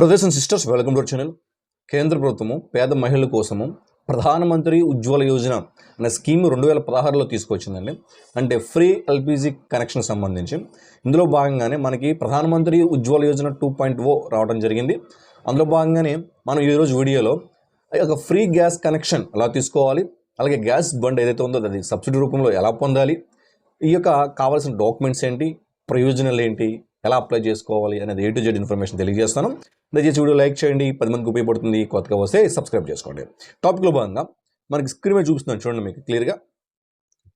Brothers and sisters welcome to channel కేంద్ర ప్రభుత్వము పేద మహిళల కోసము ప్రధానమంత్రి ఉజ్వల యోజన అనే స్కీమ్ రెండు వేల పదహారులో తీసుకొచ్చిందండి. అంటే ఫ్రీ ఎల్పిజి కనెక్షన్ సంబంధించి. ఇందులో భాగంగానే మనకి Pradhanmantri Ujjwala Yojana two point O రావడం జరిగింది. అందులో భాగంగానే మనం ఈరోజు వీడియోలో ఒక ఫ్రీ గ్యాస్ కనెక్షన్ ఎలా తీసుకోవాలి అలాగే గ్యాస్ బండ్ ఏదైతే ఉందో అది సబ్సిడీ రూపంలో ఎలా పొందాలి ఈ యొక్క కావాల్సిన డాక్యుమెంట్స్ ఏంటి ప్రయోజనాలు ఏంటి ఎలా అప్లై చేసుకోవాలి అనేది ఏ టు జెడ్ ఇన్ఫర్మేషన్ తెలియజేస్తాను. దయచేసి వీడియో లైక్ చేయండి. పది మందికి ఉపయోగపడుతుంది. కొత్తగా వస్తే సబ్స్క్రైబ్ చేసుకోండి. టాపిక్లో భాగంగా మనకి స్క్రీన్ మీద చూపిస్తున్నాను చూడండి మీకు క్లియర్గా.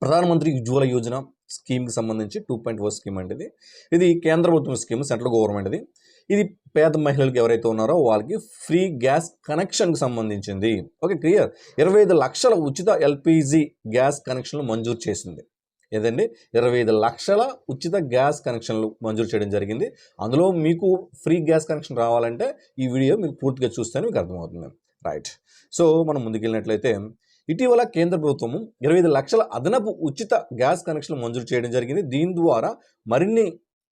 ప్రధానమంత్రి ఉజ్వల యోజన స్కీమ్కి సంబంధించి టూ పాయింట్ ఫోర్ స్కీమ్ అంటే ఇది. ఇది కేంద్ర ప్రభుత్వం స్కీమ్ సెంట్రల్ గవర్నమెంట్ది ఇది పేద మహిళలకు ఎవరైతే ఉన్నారో వాళ్ళకి ఫ్రీ గ్యాస్ కనెక్షన్కి సంబంధించింది. Okay clear. ఇరవై ఐదు లక్షల ఉచిత ఎల్పిజి గ్యాస్ కనెక్షన్లు మంజూరు చేసింది. ఏదండి? ఇరవై ఐదు లక్షల ఉచిత గ్యాస్ కనెక్షన్లు మంజూరు చేయడం జరిగింది. అందులో మీకు ఫ్రీ గ్యాస్ కనెక్షన్ రావాలంటే ఈ వీడియో మీకు పూర్తిగా చూస్తేనే మీకు అర్థమవుతుంది. రైట్. సో మనం ముందుకెళ్ళినట్లయితే ఇటీవల కేంద్ర ప్రభుత్వము ఇరవై ఐదు లక్షల అదనపు ఉచిత గ్యాస్ కనెక్షన్లు మంజూరు చేయడం జరిగింది. దీని ద్వారా మరిన్ని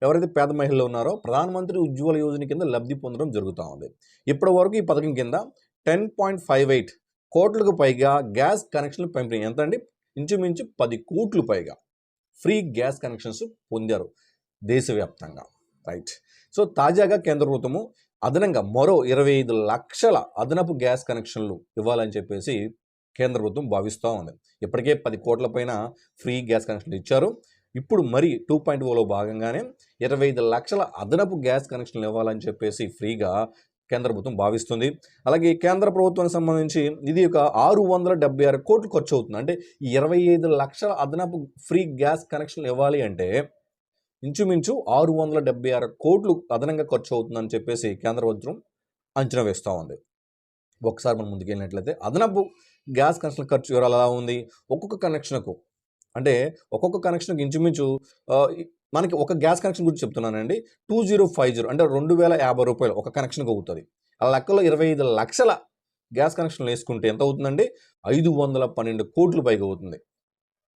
ఎవరైతే పేద మహిళలు ఉన్నారో ప్రధానమంత్రి ఉజ్వల యోజన కింద లబ్ధి పొందడం జరుగుతూ ఉంది. ఇప్పటి వరకు ఈ పథకం కింద టెన్ పాయింట్ ఫైవ్ ఎయిట్ కోట్లకు పైగా గ్యాస్ కనెక్షన్లు పంపిణీ ఎంత అండి? ఇంచుమించు పది కోట్లు పైగా ఫ్రీ గ్యాస్ కనెక్షన్స్ పొందారు దేశవ్యాప్తంగా. రైట్. సో తాజాగా కేంద్ర ప్రభుత్వము అదనంగా మరో ఇరవై ఐదు లక్షల అదనపు గ్యాస్ కనెక్షన్లు ఇవ్వాలని చెప్పేసి కేంద్ర ప్రభుత్వం భావిస్తూ ఉంది. ఇప్పటికే పది కోట్ల పైన ఫ్రీ గ్యాస్ కనెక్షన్లు ఇచ్చారు. ఇప్పుడు మరి టూ పాయింట్ ఓలో భాగంగానే ఇరవై ఐదు లక్షల అదనపు గ్యాస్ కనెక్షన్లు ఇవ్వాలని చెప్పేసి ఫ్రీగా కేంద్ర ప్రభుత్వం భావిస్తుంది. అలాగే కేంద్ర ప్రభుత్వానికి సంబంధించి ఇది ఒక ఆరు వందల డెబ్బై ఆరు కోట్లు ఖర్చు అవుతుంది. అంటే ఇరవై ఐదు లక్షల అదనపు ఫ్రీ గ్యాస్ కనెక్షన్లు ఇవ్వాలి అంటే ఇంచుమించు ఆరు వందల డెబ్బై ఆరు కోట్లు అదనంగా ఖర్చు అవుతుందని చెప్పేసి కేంద్ర ప్రభుత్వం అంచనా వేస్తూ ఉంది. ఒకసారి మనం ముందుకెళ్ళినట్లయితే అదనపు గ్యాస్ కనెక్షన్ ఖర్చు వివరాలు ఎలా ఉంది? ఒక్కొక్క కనెక్షన్కు అంటే ఒక్కొక్క కనెక్షన్కి ఇంచుమించు మనకి ఒక గ్యాస్ కనెక్షన్ గురించి చెప్తున్నానండి. టూ జీరో ఫైవ్ జీరో అంటే రెండు వేల యాభై రూపాయలు ఒక కనెక్షన్కి అవుతుంది ఆ లెక్కలో ఇరవై ఐదు లక్షల గ్యాస్ కనెక్షన్లు వేసుకుంటే ఎంత అవుతుందండి? ఐదు వందల పన్నెండు కోట్లు పైగా అవుతుంది.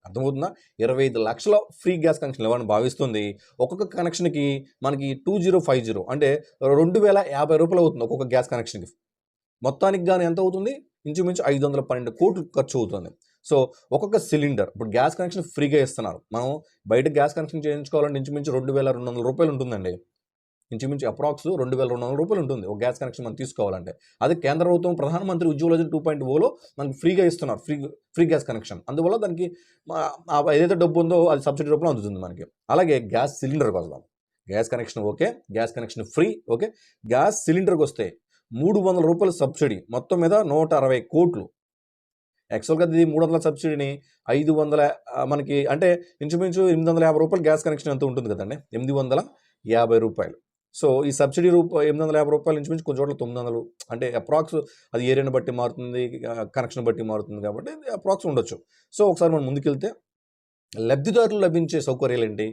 అర్థమవుతుందా? ఇరవై ఐదు లక్షల ఫ్రీ గ్యాస్ కనెక్షన్ ఇవ్వాలని భావిస్తుంది? ఒక్కొక్క కనెక్షన్కి మనకి టూ జీరో ఫైవ్ జీరో అంటే రెండు వేల యాభై రూపాయలు అవుతుంది ఒక్కొక్క గ్యాస్ కనెక్షన్కి. మొత్తానికి కానీ ఎంత అవుతుంది? ఇంచుమించు ఐదు వందల పన్నెండు కోట్లు ఖర్చు అవుతుంది. సో ఒక్కొక్క సిలిండర్ ఇప్పుడు గ్యాస్ కనెక్షన్ ఫ్రీగా ఇస్తున్నారు. మనం బయట గ్యాస్ కనెక్షన్ చేయించుకోవాలంటే ఇంచుమించు రెండు వేల రెండు వందల రూపాయలు ఉంటుందండి. ఇంచుమించు అప్రాక్స్ రెండు వేల రెండు వందల రూపాయలు ఉంటుంది ఒక గ్యాస్ కనెక్షన్ మనం తీసుకోవాలంటే. అదే కేంద్ర ప్రభుత్వం ప్రధానమంత్రి ఉజ్వల యోజన టూ పాయింట్ ఓలో మనకి ఫ్రీగా ఇస్తున్నారు. Free free gas connection. అందువల్ల దానికి ఏదైతే డబ్బు ఉందో అది సబ్సిడీ రూపంలో అందుతుంది మనకి. అలాగే గ్యాస్ సిలిండర్కి వస్తాం gas connection okay gas connection free okay. Gas సిలిండర్కి వస్తే మూడు వందల రూపాయల సబ్సిడీ. మొత్తం మీద నూట అరవై కోట్లు. యాక్చువల్గా ఇది మూడు వందల సబ్సిడీని ఐదు వందల మనకి అంటే ఇంచుమించు ఎనిమిది వందల యాభై రూపాయలు గ్యాస్ కనెక్షన్ ఎంత ఉంటుంది కదండి. ఎనిమిది వందల యాభై రూపాయలు. సో ఈ సబ్సిడీ రూప ఎనిమిది వందల యాభై రూపాయలు ఇంచుమించు కొన్ని చోట్ల తొమ్మిది వందలు అంటే అప్రాక్స్ అది ఏరియాని బట్టి మారుతుంది కనెక్షన్ బట్టి మారుతుంది కాబట్టి అప్రాక్స్ ఉండొచ్చు. సో ఒకసారి మనం ముందుకెళ్తే లబ్ధిదారులు లభించే సౌకర్యాలు ఏంటి?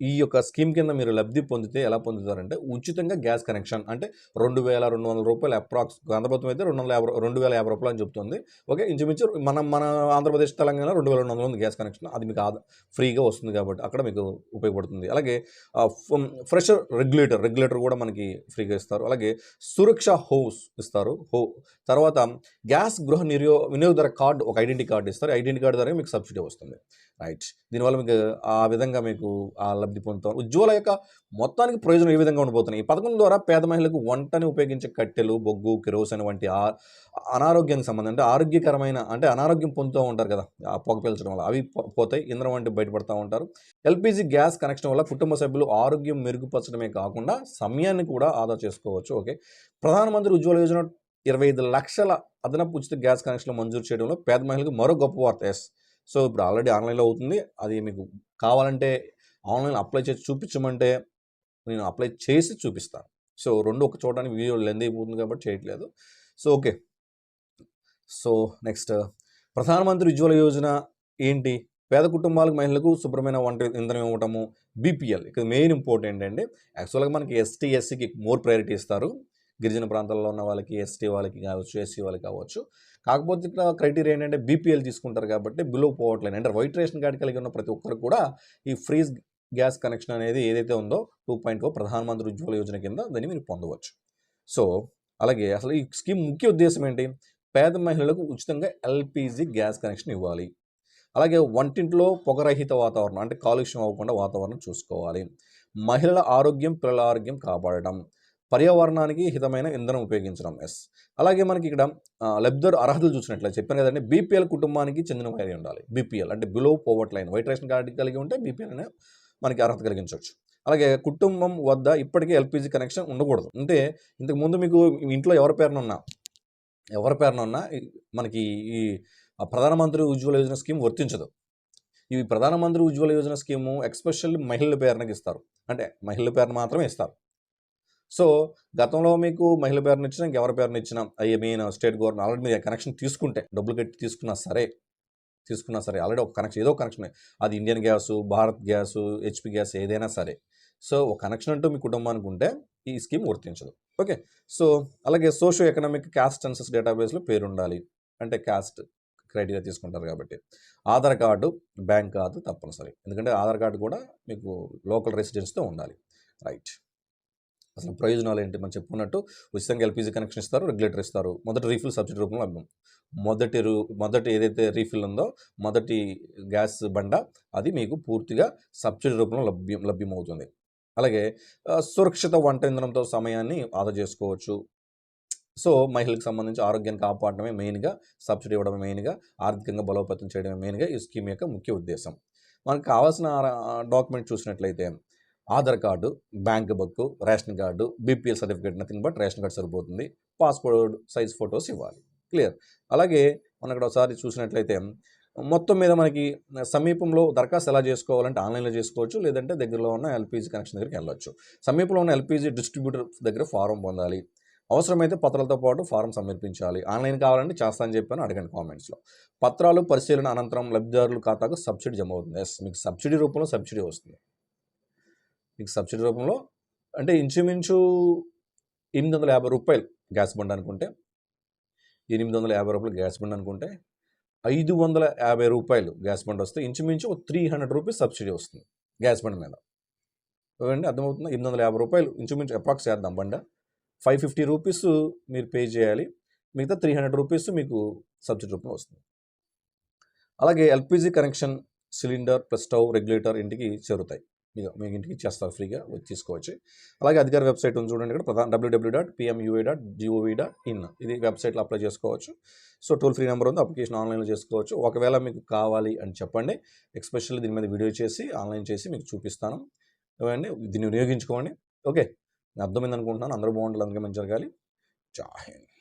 ఈ యొక్క స్కీమ్ కింద మీరు లబ్ధి పొందితే ఎలా పొందుతారంటే ఉచితంగా గ్యాస్ కనెక్షన్. అంటే రెండు వేల రెండు వందల రూపాయలు అప్రాక్స్ ఆంధ్రప్రదేశ్ అయితే రెండు వందల యాభై రెండు వేల యాభై రూపాయలు అని చెప్తుంది. ఓకే ఇంచుమించు మనం మన ఆంధ్రప్రదేశ్ తెలంగాణ రెండు వేల రెండు వందల ఉంది గ్యాస్ కనెక్షన్. అది మీకు ఫ్రీగా వస్తుంది కాబట్టి అక్కడ మీకు ఉపయోగపడుతుంది. అలాగే ఫ్రెషర్ రెగ్యులేటర్ రెగ్యులేటర్ కూడా మనకి ఫ్రీగా ఇస్తారు. అలాగే సురక్ష హౌస్ ఇస్తారు. హో తర్వాత గ్యాస్ గృహ నిర్యో వినియోగదార కార్డు ఒక ఐడెంటిటీ కార్డు ఇస్తారు. ఐడెంటిటీ కార్డు ద్వారా మీకు సబ్సిడీ వస్తుంది. రైట్. దీనివల్ల మీకు ఆ విధంగా మీకు ఆ లబ్ధి పొందుతారు. ఉజ్వల యొక్క మొత్తానికి ప్రయోజనం ఏ విధంగా ఉండబోతున్నాయి? ఈ పథకం ద్వారా పేద మహిళలకు వంటని ఉపయోగించే కట్టెలు బొగ్గు కిరోసిన్ వంటి అనారోగ్యానికి సంబంధం అంటే ఆరోగ్యకరమైన అంటే అనారోగ్యం పొందుతూ ఉంటారు కదా. ఆ పొగ పీల్చడం వల్ల అవి పోతాయి. ఇంధనం వంటి బయటపడతా ఉంటారు. ఎల్పిజి గ్యాస్ కనెక్షన్ వల్ల కుటుంబ సభ్యులు ఆరోగ్యం మెరుగుపరచడమే కాకుండా సమయాన్ని కూడా ఆదా చేసుకోవచ్చు. ఓకే. ప్రధానమంత్రి ఉజ్వల యోజన ఇరవై ఐదు లక్షల అదనపు ఉచిత గ్యాస్ కనెక్షన్లు మంజూరు చేయడంలో పేద మహిళలకు మరో గొప్ప వార్త. ఎస్. సో ఇప్పుడు ఆల్రెడీ ఆన్లైన్లో అవుతుంది. అది మీకు కావాలంటే ఆన్లైన్ అప్లై చేసి చూపించమంటే నేను అప్లై చేసి చూపిస్తాను. సో రెండు ఒక చూడడానికి వీడియో లెంత్ అయిపోతుంది కాబట్టి చేయట్లేదు. So okay. సో నెక్స్ట్ ప్రధానమంత్రి ఉజ్వల యోజన ఏంటి? పేద కుటుంబాలకు మహిళలకు శుభ్రమైన వంట ఇంధనం ఇవ్వటము బీపీఎల్. ఇక్కడ మెయిన్ ఇంపార్టెంట్ అండి యాక్చువల్గా మనకి ఎస్టీ ఎస్సీకి మోర్ ప్రయారిటీ ఇస్తారు. గిరిజన ప్రాంతాల్లో ఉన్న వాళ్ళకి ఎస్టీ వాళ్ళకి కావచ్చు ఎస్సీ వాళ్ళకి కావచ్చు. కాకపోతే ఇక్కడ క్రైటీరియా ఏంటంటే బీపీఎల్ తీసుకుంటారు కాబట్టి బిలో పోవట్లేదు అంటే వైట్ రేషన్ కార్డు కలిగి ఉన్న ప్రతి ఒక్కరు కూడా ఈ ఫ్రీజ్ గ్యాస్ కనెక్షన్ అనేది ఏదైతే ఉందో టూ పాయింట్ ఓ ప్రధానమంత్రి ఉజ్వల యోజన కింద దాన్ని మీరు పొందవచ్చు. సో అలాగే అసలు ఈ స్కీమ్ ముఖ్య ఉద్దేశం ఏంటి? పేద మహిళలకు ఉచితంగా ఎల్పిజి గ్యాస్ కనెక్షన్ ఇవ్వాలి. అలాగే వంటింట్లో పొగరహిత వాతావరణం అంటే కాలుష్యం అవ్వకుండా వాతావరణం చూసుకోవాలి. మహిళల ఆరోగ్యం పిల్లల ఆరోగ్యం కాపాడడం పర్యావరణానికి హితమైన ఇంధనం ఉపయోగించడం ఎస్. అలాగే మనకి ఇక్కడ లబ్ధర్ అర్హతలు చూసినట్లయితే చెప్పాను కదండి బీపీఎల్ కుటుంబానికి చెందిన వారి ఉండాలి. బీపీఎల్ అంటే below poverty line white ration card కలిగి ఉంటే బీపీఎల్ అనే మనకి అర్హత కలిగించవచ్చు. అలాగే కుటుంబం వద్ద ఇప్పటికే ఎల్పిజి కనెక్షన్ ఉండకూడదు. అంటే ఇంతకు ముందు మీకు ఇంట్లో ఎవరి పేరున ఉన్నా ఎవరి పేరున ఉన్నా మనకి ఈ ప్రధానమంత్రి ఉజ్వల యోజన స్కీమ్ వర్తించదు. ఇవి ప్రధానమంత్రి ఉజ్వల యోజన స్కీము ఎక్స్పెషల్లీ మహిళల పేరునకి ఇస్తారు. అంటే మహిళల పేరును మాత్రమే ఇస్తారు. సో గతంలో మీకు మహిళ పేరుని ఇచ్చినా ఇంకెవరి పేరుని ఇచ్చినా I mean state government already మీరు కనెక్షన్ తీసుకుంటే డబ్బులు కట్టి తీసుకున్నా సరే తీసుకున్నా సరే ఆల్రెడీ ఒక కనెక్షన్ ఏదో కనెక్షన్ అది Indian gas Bharat gas HP gas ఏదైనా సరే. సో ఒక కనెక్షన్ అంటూ మీ కుటుంబానికి ఉంటే ఈ స్కీమ్ వర్తించదు ఓకే. సో అలాగే సోషో ఎకనామిక్ క్యాస్ట్ సెన్సస్ డేటాబేస్లో పేరు ఉండాలి అంటే క్యాస్ట్ క్రైటీరియా తీసుకుంటారు కాబట్టి. ఆధార్ కార్డు బ్యాంక్ కార్డు తప్పనిసరి. ఎందుకంటే ఆధార్ కార్డు కూడా మీకు లోకల్ రెసిడెన్స్తో ఉండాలి. రైట్. అసలు ప్రయోజనాలు ఏంటి మనం చెప్పుకున్నట్టు ఉచితంగా ఎల్పిజి కనెక్షన్ ఇస్తారు రెగ్యులేటర్ ఇస్తారు. మొదటి రీఫిల్ సబ్సిడీ రూపంలో లభ్యం మొదటి రూ మొదటి ఏదైతే రీఫిల్ ఉందో మొదటి గ్యాస్ బండ అది మీకు పూర్తిగా సబ్సిడీ రూపంలో లభ్యం లభ్యమవుతుంది. అలాగే సురక్షిత వంట ఇంధనంతో సమయాన్ని ఆదా చేసుకోవచ్చు. సో మహిళలకు సంబంధించి ఆరోగ్యాన్ని కాపాడడమే మెయిన్గా సబ్సిడీ ఇవ్వడమే మెయిన్గా ఆర్థికంగా బలోపేతం చేయడమే మెయిన్గా ఈ స్కీమ్ యొక్క ముఖ్య ఉద్దేశం. మనకు కావాల్సిన డాక్యుమెంట్ చూసినట్లయితే Aadhaar card bank book ration card BPL certificate nothing but ration card సరిపోతుంది. పాస్పోర్ట్ సైజ్ ఫొటోస్ ఇవ్వాలి. క్లియర్. అలాగే మనం ఇక్కడ ఒకసారి చూసినట్లయితే మొత్తం మీద మనకి సమీపంలో దరఖాస్తు ఎలా చేసుకోవాలంటే ఆన్లైన్లో చేసుకోవచ్చు లేదంటే దగ్గరలో ఉన్న ఎల్పిజి కనెక్షన్ దగ్గరికి వెళ్ళొచ్చు. సమీపంలో ఉన్న ఎల్పిజి డిస్ట్రిబ్యూటర్ దగ్గర ఫారం పొందాలి. అవసరమైతే పత్రాలతో పాటు ఫారం సమర్పించాలి. ఆన్లైన్ కావాలంటే చేస్తా అని చెప్పాను అడగండి కామెంట్స్లో. పత్రాలు పరిశీలన అనంతరం లబ్ధిదారుల ఖాతాకు సబ్సిడీ జమ అవుతుంది. ఎస్ మీకు సబ్సిడీ రూపంలో సబ్సిడీ వస్తుంది. మీకు సబ్సిడీ రూపంలో అంటే ఇంచుమించు ఎనిమిది వందల యాభై రూపాయలు గ్యాస్ బండ్ అనుకుంటే. ఎనిమిది వందల యాభై రూపాయలు గ్యాస్ బండ్ అనుకుంటే ఐదు వందల యాభై రూపాయలు గ్యాస్ బండ్ వస్తే ఇంచుమించు ఒక త్రీ హండ్రెడ్ రూపీస్ సబ్సిడీ వస్తుంది గ్యాస్ బండ్ మీద. అండి అర్థమవుతుంది? ఎనిమిది వందల యాభై రూపాయలు ఇంచుమించు అప్రాక్స్ చేద్దాం బండ. ఫైవ్ ఫిఫ్టీ రూపీస్ మీరు పే చేయాలి. మిగతా త్రీ హండ్రెడ్ రూపీస్ మీకు సబ్సిడీ రూపంలో వస్తుంది. అలాగే LPG connection cylinder plus stove regulator ఇంటికి చేరుతాయి. మీకు మీ ఇంటికి ఇచ్చేస్తారు ఫ్రీగా వచ్చి తీసుకోవచ్చు. అలాగే అధికార వెబ్సైట్ ఉంది చూడండి ఇక్కడ ప్రధాన WWW dot PMUA dot GOV dot in ఇది వెబ్సైట్లో అప్లై చేసుకోవచ్చు. సో టోల్ ఫ్రీ నెంబర్ ఉంది అప్లికేషన్ ఆన్లైన్లో చేసుకోవచ్చు. ఒకవేళ మీకు కావాలి అని చెప్పండి ఎక్స్పెషల్లీ దీని మీద వీడియో చేసి ఆన్లైన్ చేసి మీకు చూపిస్తాను. ఏమండి దీన్ని వినియోగించుకోండి. ఓకే అర్థమైంది అనుకుంటున్నాను అందరూ బాగుంటుంది అందుకే మంచి జరగాలి. జాహింద్